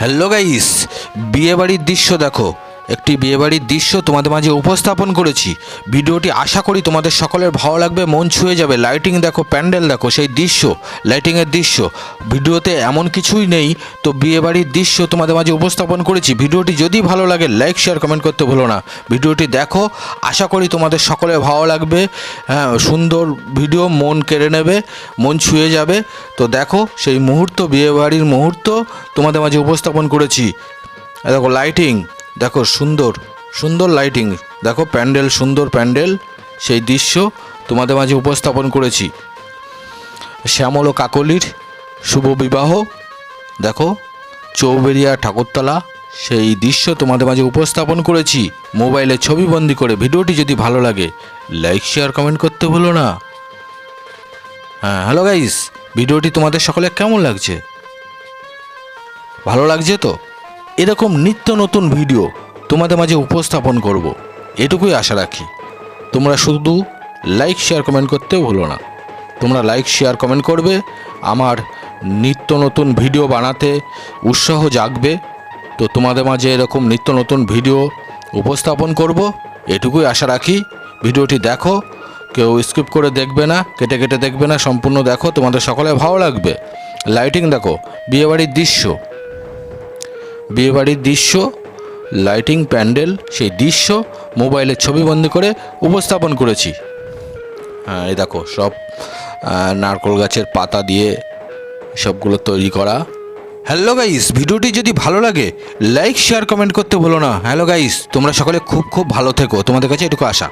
Hello guys বিয়েবাড়ির দৃশ্য দেখো। একটি বিয়েবাড়ির দৃশ্য তোমাদের মাঝে উপস্থাপন করেছি। ভিডিওটি আশা করি তোমাদের সকলের ভালো লাগবে, মন ছুঁয়ে যাবে। লাইটিং দেখো, প্যান্ডেল দেখো, সেই দৃশ্য লাইটিংয়ের দৃশ্য। ভিডিওতে এমন কিছুই নেই, তো বিয়েবাড়ির দৃশ্য তোমাদের মাঝে উপস্থাপন করেছি। ভিডিওটি যদি ভালো লাগে লাইক শেয়ার কমেন্ট করতে ভুলো না। ভিডিওটি দেখো, আশা করি তোমাদের সকলের ভালো লাগবে। হ্যাঁ সুন্দর ভিডিও, মন কেড়ে নেবে, মন ছুঁয়ে যাবে। তো দেখো, সেই মুহূর্ত, বিয়েবাড়ির মুহূর্ত তোমাদের মাঝে উপস্থাপন করেছি। দেখো লাইটিং দেখো সুন্দর সুন্দর লাইটিং দেখো প্যান্ডেল, সুন্দর প্যান্ডেল, সেই দৃশ্য তোমাদের মাঝে উপস্থাপন করেছি। শ্যামল ও কাকলির শুভ বিবাহ, দেখো চৌবেরিয়া ঠাকুরতলা, সেই দৃশ্য তোমাদের মাঝে উপস্থাপন করেছি। মোবাইলে ছবি বন্দি করে ভিডিওটি যদি ভালো লাগে লাইক শেয়ার কমেন্ট করতে ভুলো না। হ্যাঁ হ্যালো গাইস ভিডিওটি তোমাদের সকলে কেমন লাগছে? ভালো লাগছে তো? এরকম নিত্য নতুন ভিডিও তোমাদের মাঝে উপস্থাপন করব। এটুকুই আশা রাখি। তোমরা শুধু লাইক শেয়ার কমেন্ট করতেও ভুলো না। তোমরা লাইক শেয়ার কমেন্ট করবে। আমার নিত্য নতুন ভিডিও বানাতে উৎসাহ জাগবে। তো তোমাদের মাঝে এরকম নিত্য নতুন ভিডিও উপস্থাপন করব। এটুকুই আশা রাখি। ভিডিওটি দেখো। কেউ স্কিপ করে দেখবে না, কেটে কেটে দেখবে না, সম্পূর্ণ দেখো। তোমাদের সকলে ভালো লাগবে। লাইটিং দেখো। বিয়েবাড়ির দৃশ্য। বিয়েবাড়ির দৃশ্য লাইটিং প্যান্ডেল, সেই দৃশ্য মোবাইলে ছবিবন্দি করে উপস্থাপন করেছি। হ্যাঁ এই দেখো সব নারকোল গাছের পাতা দিয়ে সবগুলো তৈরি করা। হ্যালো গাইস ভিডিওটি যদি ভালো লাগে লাইক শেয়ার কমেন্ট করতে বলো না। হ্যালো গাইস তোমরা সকলে খুব খুব ভালো থেকো। তোমাদের কাছে এটুকু আশা।